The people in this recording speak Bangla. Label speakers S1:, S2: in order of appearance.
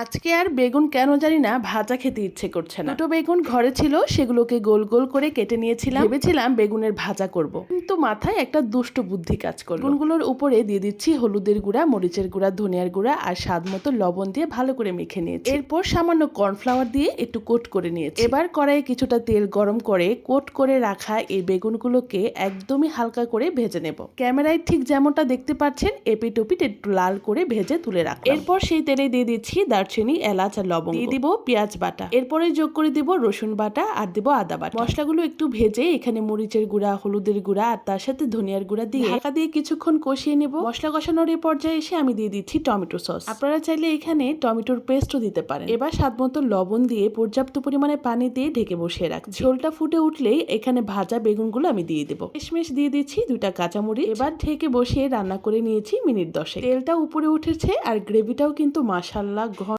S1: আজকে আর বেগুন কেন জানি না ভাজা খেতে ইচ্ছে করছে না। দুটো বেগুন ঘরে ছিল, সেগুলোকে গোল গোল করে কেটে নিয়েছিলাম। ভেবেছিলাম বেগুনের ভাজা করব। কিন্তু মাথায় একটা দুষ্ট বুদ্ধি কাজ করল। বেগুনগুলোর উপরে দিয়ে দিচ্ছি হলুদের গুঁড়া, মরিচের গুঁড়া, ধনিয়ার গুঁড়া আর স্বাদ মতো লবণ দিয়ে ভালো করে মেখে নিয়েছি। এরপর সামান্য কর্নফ্লাওয়ার দিয়ে একটু কোট করে নিয়েছি। এবার কড়াইয়ে কিছুটা তেল গরম করে কোট করে রাখা এই বেগুনগুলোকে একদমই হালকা করে ভেজে নেব। ক্যামেরায় ঠিক যেমনটা দেখতে পাচ্ছেন এপিট ওপিট একটু লাল করে ভেজে তুলে রাখ এরপর সেই তেলে দিয়ে দিচ্ছি দারচিনি এলাচ আর লবঙ্গ। দিয়ে দিব পেঁয়াজ বাটা। এরপরে যোগ করে দিব রসুন বাটা আর দিব আদা বাটা। মশলাগুলো একটু ভেজে এখানে মরিচের গুঁড়া হলুদের গুঁড়া আর তার সাথে ধনিয়ার গুঁড়া দিয়ে ঢাকা দিয়ে কিছুক্ষণ কষিয়ে নেব। মশলা কষানোর এই পর্যায়ে এসে আমি দিয়ে দিচ্ছি টমেটো সস। আপনারা চাইলে এখানে টমেটোর পেস্টও দিতে পারেন। এবার স্বাদ মতো লবণ দিয়ে পর্যাপ্ত পরিমাণে পানি দিয়ে ঢেকে বসিয়ে রাখছি। ঝোলটা ফুটে উঠলেই এখানে ভাজা বেগুনগুলো আমি দিয়ে দেবো। শেষমেশ দিয়ে দিচ্ছি দুইটা কাঁচামরিচ। এবার ঢেকে বসিয়ে রান্না করে নিয়েছি মিনিট দশে তেলটা উপরে উঠেছে আর গ্রেভিটাও কিন্তু মাসাল্লাহ ঘন